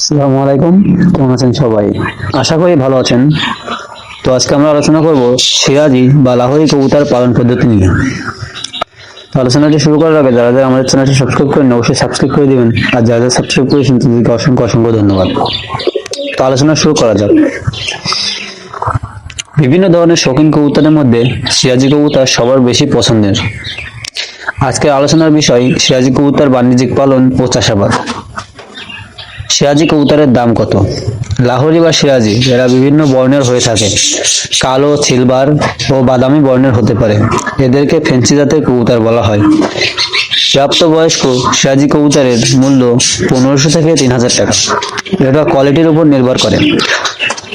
আসসালামু আলাইকুম। কেমন আছেন সবাই? আশা করি ভালো আছেন। তো আজকে আমরা আলোচনা করব সিরাজি বা লাহোরি কবুতর পালন পদ্ধতি নিয়ে। তো আলোচনাটি শুরু করার আগে যারা যারা আমাদের চ্যানেলটি সাবস্ক্রাইব করেন অবশ্যই সাবস্ক্রাইব করে দিবেন। আর যারা যারা সাবস্ক্রাইব করেছেন, তাদেরকে অসংখ্য অসংখ্য ধন্যবাদ। তো আলোচনা শুরু করা যাক। বিভিন্ন ধরনের শৌখিন কবুতরের মধ্যে সিরাজি কবুতর সবার বেশি পছন্দের। আজকের আলোচনার বিষয় সিরাজি কবুতর বাণিজ্যিক পালন ও চাষাবাদ। সিরাজি কবুতরের দাম কত? লাহোরি বা সিরাজি এরা বিভিন্ন বর্ণের হয়ে থাকে। কালো, সিলভার ও বাদামি বর্ণের হতে পারে। এদেরকে ফেন্সি জাতের কবুতর বলা হয়। প্রাপ্তবয়স্ক সিরাজি কবুতরের মূল্য পনেরোশো থেকে তিন হাজার টাকা। এটা কোয়ালিটির উপর নির্ভর করে।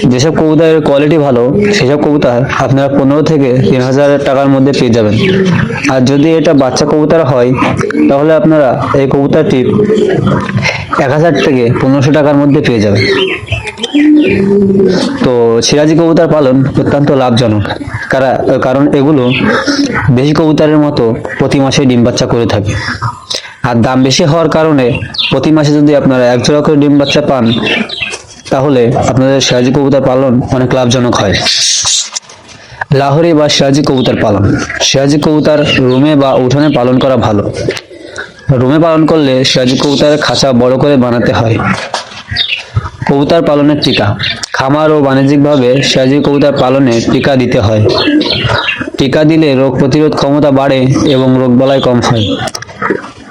যেসব কবুতরের কোয়ালিটি ভালো, সেসব কবুতর আপনারা পনেরো থেকে তিন হাজার টাকার মধ্যে পেয়ে যাবেন। আর যদি এটা বাচ্চা কবুতর হয়, তাহলে আপনারা এই কবুতরটি এক হাজার থেকে পনেরোশো টাকার মধ্যে পেয়ে যাবে। তো সিরাজি কবুতর পালন অত্যন্ত লাভজনক। কারা- কারণ এগুলো দেশি কবুতরের মতো প্রতি মাসে ডিম বাচ্চা করে থাকে। আর দাম বেশি হওয়ার কারণে প্রতি মাসে যদি আপনারা এক জোড়া করে ডিম বাচ্চা পান, তাহলে আপনাদের সিরাজি কবুতর পালন অনেক লাভজনক হয়। লাহোরি বা সিরাজি কবুতর পালন। সিরাজি কবুতর রুমে বা উঠোনে পালন করা ভালো। রুমে পালন করলে সিরাজি কবুতরের খাঁচা বড় করে বানাতে হয়। কবুতর পালনের টিকা। খামার ও বাণিজ্যিকভাবে সিরাজি কবুতর পালনে টিকা দিতে হয়। টিকা দিলে রোগ প্রতিরোধ ক্ষমতা বাড়ে এবং রোগবালাই কম হয়।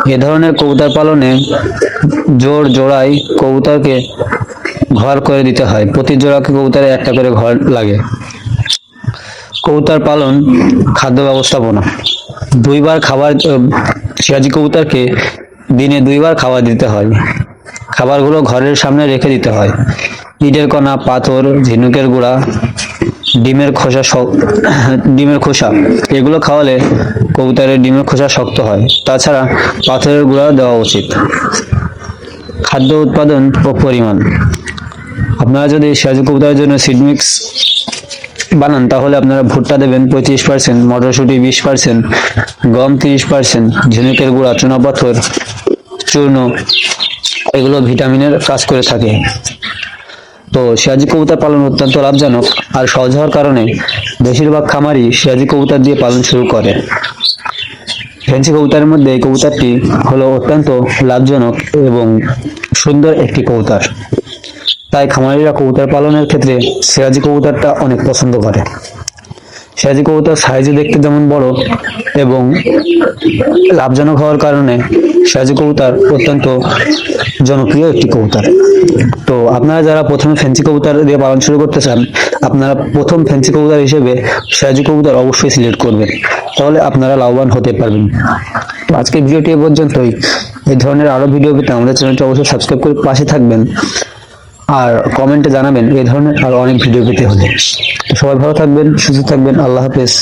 এ ধরনের কবুতর পালনে জোর জোড়ায় কবুতরকে ঘর করে দিতে হয়। প্রতি জোড়াকে কবুতরে একটা করে ঘর লাগে। কবুতর পালন, খাদ্য ব্যবস্থাপনা। দুইবার খাবার সিরাজি কবুতরকে দিনে দুইবার খাবার দিতে হয়। খাবারগুলো ঘরের সামনে রেখে দিতে হয়। ইটের কণা, পাথর, ঝিনুকের গুঁড়া, ডিমের খোসা ডিমের খোসা, এগুলো খাওয়ালে কবুতরের ডিমের খোসা শক্ত হয়। তাছাড়া পাথরের গুঁড়া দেওয়া উচিত। খাদ্য উৎপাদন ও পরিমাণ। আপনারা যদি সিরাজি কবুতরের জন্য সিড মিক্স বানান, তাহলে আপনারা ভুট্টা দেবেন পঁয়ত্রিশ পার্সেন্ট মটরশুঁটি বিশ পার্সেন্ট গম তিরিশ পার্সেন্ট ঝিনুকের গুঁড়া চুনা পাথর চূর্ণ, এগুলো ভিটামিনের কাজ করে থাকে। তো সিরাজি কবুতর পালন অত্যন্ত লাভজনক আর সহজ হওয়ার কারণে বেশিরভাগ খামারই সিরাজি কবুতর দিয়ে পালন শুরু করে। ফেন্সি কবুতরের মধ্যে এই কবুতরটি হলো অত্যন্ত লাভজনক এবং সুন্দর একটি কবুতর। তাই খামারিরা কবুতর পালনের ক্ষেত্রে সিরাজি কবুতরটা অনেক পছন্দ করে। সিরাজি কবুতর সাইজে দেখতে যেমন বড় এবং লাভজনক হওয়ার কারণে সিরাজি কবুতর অত্যন্ত জনপ্রিয় একটি কবুতর। তো আপনারা যারা প্রথমে ফেন্সি কবুতর দিয়ে পালন শুরু করতে চান, আপনারা প্রথম ফ্যান্সি কবুতর হিসেবে সিরাজি কবুতর অবশ্যই সিলেক্ট করবেন। তাহলে আপনারা লাভবান হতে পারবেন। তো আজকের ভিডিওটি এ পর্যন্তই। এই ধরনের আরও ভিডিও পেতে আমাদের চ্যানেলটি অবশ্যই সাবস্ক্রাইব করে পাশে থাকবেন। আর কমেন্টে জানাবেন এই ধরনের আরও অনেক ভিডিও পেতে হলে। সবাই ভালো থাকবেন, সুস্থ থাকবেন, আল্লাহ হাফেজ।